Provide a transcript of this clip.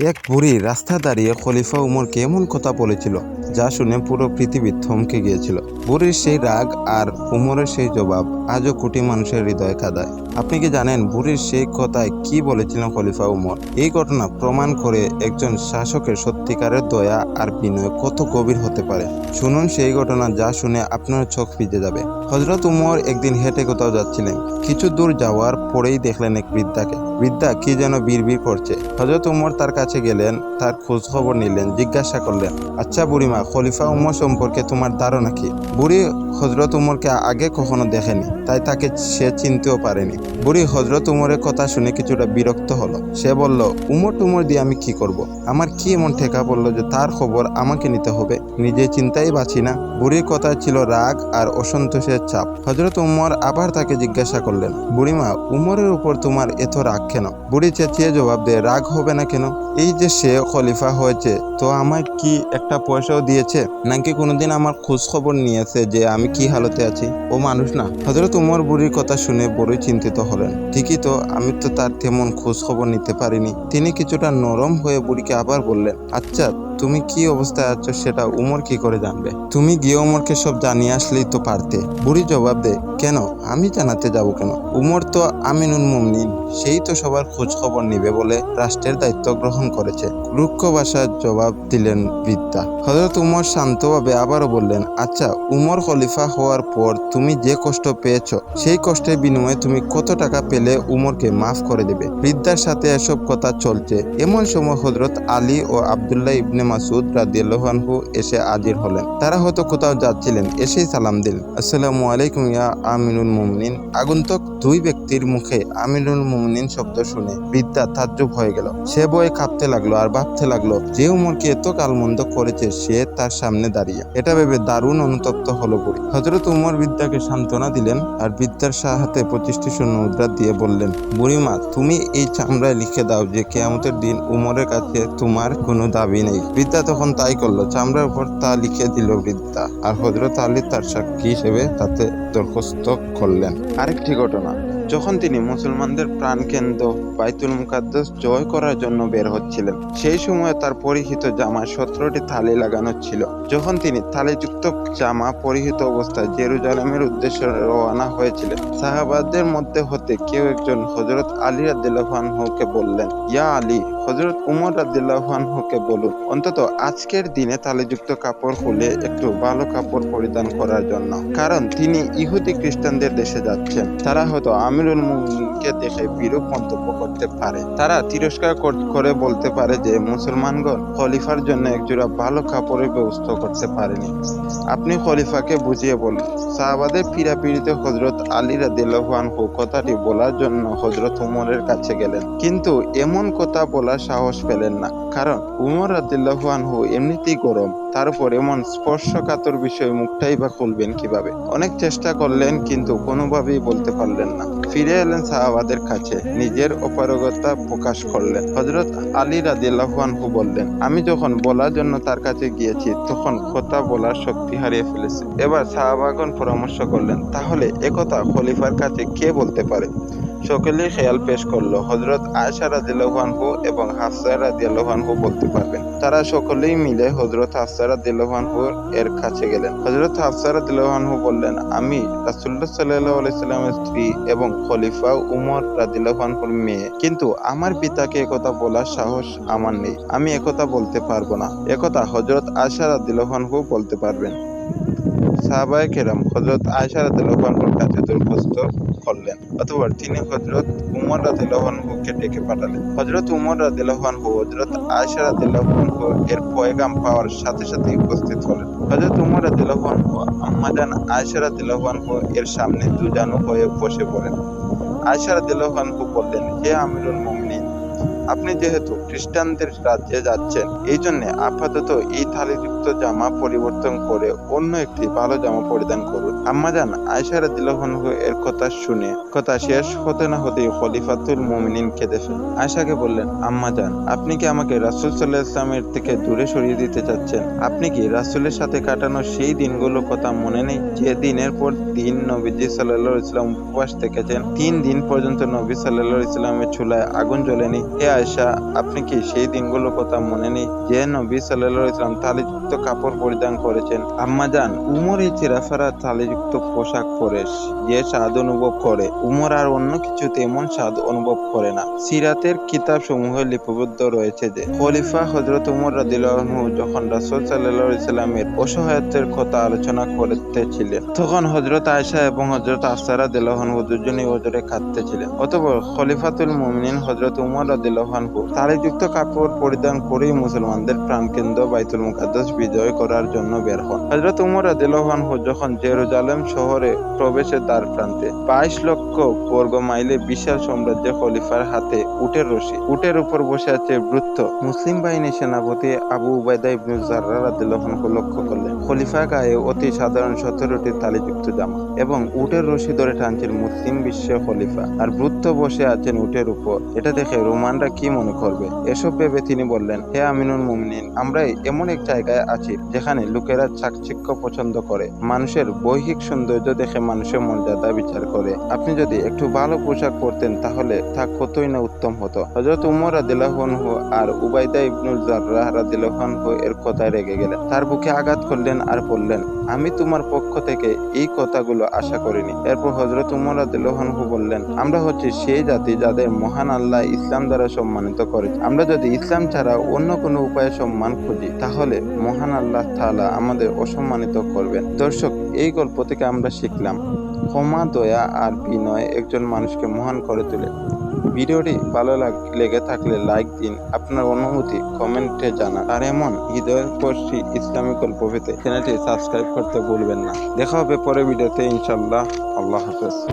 এক বুড়ি রাস্তা দাঁড়িয়ে খলিফা উমরকে এমন কথা বলেছিল। যা শুনে পুরো পৃথিবী থমকে গিয়েছিল। বুড়ির সেই রাগ আর উমরের সেই জবাব আজও কোটি মানুষের হৃদয়ে কাঁদায়। আপনি কি জানেন বুড়ির সেই কথায় কি বলেছিলেন খলিফা উমর? এই ঘটনা প্রমাণ করে একজন শাসকের সত্যিকারের দয়া আর বিনয় কত গভীর হতে পারে। শুনুন সেই ঘটনা যা শুনে আপনার চোখ ভিজে যাবে। হজরত উমর একদিন হেঁটে কোথাও যাচ্ছিলেন। কিছু দূর যাওয়ার পরেই দেখলেন এক বৃদ্ধাকে। বৃদ্ধা কি যেন বিড়বিড় করছে। হজরত উমর তার কাছে গেলেন, তার খোঁজ খবর নিলেন, জিজ্ঞাসা করলেন আচ্ছা বুড়িমা খলিফা উমর সম্পর্কে তোমার ধারণা কি? বুড়ি হজরত উমরকে আগে কখনো দেখেনি, তাই তাকে সে চিনতেও পারেনি। বুড়ি হজরত উমরের কথা শুনে কিছুটা বিরক্ত হলো। সে বলল, উমর টুমর দিয়ে আমি কি করব। আমার কি এমন ঠেকা পড়ল যে তার খবর আমাকে নিতে হবে? নিজে চিন্তাই বাঁচি না। বুড়ির কথা ছিল রাগ আর অসন্তোষের চাপ। হজরত উমর আবার তাকে জিজ্ঞাসা করলেন, বুড়িমা, উমরের উপর তোমার এত রাগ কেন? বুড়ি চেঁচিয়ে জবাব দেয়, রাগ হবে না কেন? এই যে সে খলিফা হয়েছে, তো আমার কি একটা পয়সাও দিয়েছে। নাকি কোনোদিন আমার খোঁজ খবর নিয়েছে যে আমি কি হালতে আছি? ও মানুষ না। হজরত উমর বুড়ির কথা শুনে বড়ই চিন্তিত হলেন। ঠিকই তো, আমি তো তার তেমন খোঁজ খবর নিতে পারিনি। তিনি কিছুটা নরম হয়ে বুড়িকে আবার বললেন আচ্ছা তুমি কি অবস্থায় আছো সেটা উমর কি করে জানবে? তুমি গিয়ে উমরকে সব জানিয়ে আসলেই তো পারতে। বুড়ি জবাব দে, কেন? আমি জানাতে যাব কেন? উমর তো আমিনুল মুমনিন, সেই তো সবার খোঁজ খবর নিবে বলে রাষ্ট্রের দায়িত্ব গ্রহণ করেছে। রুক্ষ ভাষার জবাব দিলেন বৃদ্ধা। হজরত উমর শান্তভাবে আবারও বললেন আচ্ছা উমর খলিফা হওয়ার পর তুমি যে কষ্ট পেয়েছ, সেই কষ্টের বিনিময়ে তুমি কত টাকা পেলে উমরকে মাফ করে দেবে? বৃদ্ধার সাথে এসব কথা চলছে। এমন সময় হজরত আলী ও আবদুল্লাহ ইবনে মাসুদ রাদিয়াল্লাহু এসে হাজির হলেন। তারা হয়তো কোথাও যাচ্ছিলেন, এসেই সালাম দিলেন। আসসালামু আলাইকুম ইয়া আমিনুল মুমিনিন। আগন্তুক দুই ব্যক্তির মুখে আমিনুল মুমিনিন শব্দ শুনে বৃদ্ধা তাজ্জব হয়ে গেল। সে বয়ে কাঁপতে লাগল আর ভাবতে লাগল, যে উমরকে এত কালমন্দ করেছে, সে তার সামনে দাঁড়িয়ে। এটা ভেবে দারুণ অনুতপ্ত হলো বুড়ি। হজরত উমর বৃদ্ধাকে সান্ত্বনা দিলেন আর বৃদ্ধার সাহাতে পঁচিশটি শূন্য মুদ্রা দিয়ে বললেন বুড়িমা তুমি এই চামড়ায় লিখে দাও যে কেয়ামতের দিন উমরের কাছে তোমার কোনো দাবি নেই। বৃদ্ধা তখন তাই করল, চামড়ার উপর তা লিখে দিল বৃদ্ধা আর হজরত আলী তার সাক্ষী হিসেবে তাতে দরখাস্ত করলেন। আরেকটি ঘটনা, যখন তিনি মুসলমানদের প্রাণকেন্দ্র বাইতুল মুকাদ্দাস জয় করার জন্য বের হচ্ছিলেন, সেই সময় তার পরিহিত জামায় সতেরোটি থালি লাগানো ছিল। যখন তিনি থালিযুক্ত জামা পরিহিত অবস্থায় জেরুজালেমের উদ্দেশ্যে রওনা হয়েছিলেন, সাহাবাদের মধ্যে হতে কেউ একজন হজরত আলী রাদিল্লাহানহুকে বললেন, ইয়া আলী হজরত উমর রাদিল্লাহানহুকে বলুন, অন্তত আজকের দিনে তালিযুক্ত কাপড় খুলে একটু ভালো কাপড় পরিধান করার জন্য। কারণ তিনি ইহুদি খ্রিস্টানদের দেশে যাচ্ছেন। তারা হয়তো আমিরুল মুমিনকে দেখে বিরূপ মন্তব্য করতে পারে। তারা তিরস্কার করে বলতে পারে যে, মুসলমানগণ খলিফার জন্য একজোড়া ভালো কাপড়ের ব্যবস্থা করতে পারেনি। আপনি খলিফাকে বুঝিয়ে বলুন। সাহাবাদের পিড়াপিড়িতে হজরত আলী রাদিল্লাহানহু কথাটি বলার জন্য হজরত উমরের কাছে গেলেন। কিন্তু এমন কথা বলার সাহস পেলেন না। কারণ উমর রাদিল্লাহানহু এমনিতেই গরম, তারপর এমন স্পর্শকাতর বিষয়ে মুখটাই বা খুলবেন কীভাবে? অনেক চেষ্টা করলেন কিন্তু কোনোভাবেই বলতে পারলেন না। ফিরে এলেন সাহাবাদের কাছে, নিজের অপারগতা প্রকাশ করলেন। হজরত আলী রাদিল্লাহানহু বললেন, আমি যখন বলার জন্য তার কাছে গিয়েছি, তখন কথা বলার শক্তি হারিয়ে ফেলেছি। এবার সাহাবাগণ পরামর্শ করলেন, তাহলে একথা খলিফার কাছে কে বলতে পারে? সকলেই খেয়াল পেশ করল। হজরত আয়সা রাদিল্লাহানহু এবং হাফসা রাদিয়াল্লাহানহু বলতে পারবেন। তারা সকলেই মিলে হজরত হাফসা রাদিল্লাহানহু এর কাছে গেলেন। হজরত হাফসা রাদিল্লাহানহু বললেন, আমি রাসুল্লাহ সাল্লাহ আলাইসাল্লামের স্ত্রী এবং খলিফা উমর রাদিল্লাহানহুর মেয়ে। কিন্তু আমার পিতাকে একথা বলার সাহস আমার নেই। আমি একথা বলতে পারব না। একথা হজরত আয়সা রাদিল্লাহানহু বলতে পারবেন। সাহাবায়ে কেরাম হজরত আয়সা রাদিল্লাহানহুর কাছে দরখাস্ত করলেন। অথবা তিনি হজরত উমর রাদিল্লাহানহুকে ডেকে পাঠালেন। হজরত উমর রাদিল্লাহানহু হজরত আয়সা রাদিল্লাহানহু এর পয়গাম পাওয়ার সাথে সাথে উপস্থিত হলেন। হজরত উমর রাদিল্লাহানহু আম্মাজান আয়সা রাদিল্লাহানহু এর সামনে দুজানু হয়ে বসে পড়েন। আয়সা রাদিল্লাহানহু বললেন, হে আমিরুল মুমিনিন, আপনি যেহেতু খ্রিস্টানদের রাজ্যে যাচ্ছেন এই জন্য আপাতত এই থালিযুক্ত তালিযুক্ত জামা পরিবর্তন করে অন্য একটি ভালো জামা পরিধান করুন। আম্মাজান আয়সা রাদিল্লাহু এর কথা শুনে, কথা শেষ হতে না হতেই খলিফাতুল মুমিনিন কেঁদে ফেলেন আয়সাকে বললেন আম্মাজান আপনি কি আমাকে রাসূল আলাইহি ইসলামের থেকে দূরে সরিয়ে দিতে চাচ্ছেন? আপনি কি রাসূলের সাথে কাটানো সেই দিনগুলোর কথা মনে নেই? যে দিনের পর দিন নবীজি আলাইহি ইসলাম উপবাস থেকেছেন, তিন দিন পর্যন্ত নবী আলাইহি ইসলামের চুলায় আগুন জ্বলেনি। হে আয়সা আপনি কি সেই দিনগুলোর কথা মনে নেই? যে নবী আলাইহি ইসলাম তালিযুক্ত কাপড় পরিধান করেছেন আম্মাজান উমর এই চিরাফারা তালিযুক্ত পোশাক পরে যে স্বাদ অনুভব করে। উমর আর অন্য কিছু তেমন স্বাদ অনুভব করে না। সিরাতের কিতাব সমূহে লিপিবদ্ধ রয়েছে যে, খলিফা হজরত উমর রাদিল্লাহু যখন রাসূল সাল্লাল্লাহু আলাইহি সাল্লামের অসহায়ত্বের কথা আলোচনা করতেছিলেন, তখন হজরত আয়সা এবং হজরত আফসা রাদিল্লাহু দুজনেই ওজরে কাঁদতেছিলেন। অতঃপর খলিফাতুল মুমিনিন হজরত উমর রাদিল্লাহু তালিযুক্ত কাপড় পরিধান করেই মুসলমানদের প্রাণকেন্দ্র বাইতুল মুকাদ্দাস বিজয় করার জন্য বের হন। হজরত উমর রাদিল্লাহু যখন জেরুজালেম শহরে প্রবেশের দ্বার প্রান্তে বাইশ লক্ষ বর্গ মাইলে বিশাল সাম্রাজ্য খলিফার হাতে উটের রশি, উটের উপর বসে আছে বৃত্ত মুসলিম বাহিনীর সেনাপতি আবু উবাইদা ইবনু জাররা লক্ষ্য করলেন, খলিফা গায়ে অতি সাধারণ সতেরোটি তালিযুক্ত জামা এবং উটের রশি ধরে টানছেন মুসলিম বিশ্বের খলিফা আর বৃত্ত বসে আছেন উটের উপর। এটা দেখে রোমানরা কি মনে করবে? এসব ভেবে তিনি বললেন, হে আমিনুল মুমিনিন আমরা এমন এক জায়গায় আছি, যেখানে লোকেরা চাকচিক্য পছন্দ করে। মানুষের বৈহিক সৌন্দর্য দেখে মানুষের মর্যাদা বিচার করে। আপনি যদি একটু ভালো পোশাক পরতেন, তাহলে তা কতই না উত্তম হতো। হজরত উমর রাদিল্লাহু আর উবাইদা ইবনুল জাররাহ রাদিল্লাহু এর কথায় রেগে গেলেন। তার বুকে আঘাত করলেন আর বললেন, আমি তোমার পক্ষ থেকে এই কথাগুলো আশা করিনি। এরপর হজরত উমর রাদিল্লাহু বললেন, আমরা হচ্ছে সেই জাতি যাদের মহান আল্লাহ ইসলাম দ্বারা সম্মানিত করে আমরা যদি ইসলাম ছাড়া অন্য কোনো উপায়ে সম্মান খুঁজি, তাহলে মহান আল্লাহ তাআলা আমাদের অসম্মানিত করবেন। দর্শক, এই গল্প থেকে আমরা শিখলাম ক্ষমা, দয়া আর বিনয় একজন মানুষকে মহান করে তোলে। ভিডিওটি ভালো লাগ- লেগে থাকলে লাইক দিন, আপনার অনুভূতি কমেন্টে জানান। আর এমন হৃদয়স্পর্শী ইসলামিক গল্প পেতে চ্যানেলটি সাবস্ক্রাইব করতে ভুলবেন না। দেখা হবে পরের ভিডিওতে ইনশাল্লাহ আল্লাহ হাফেজ।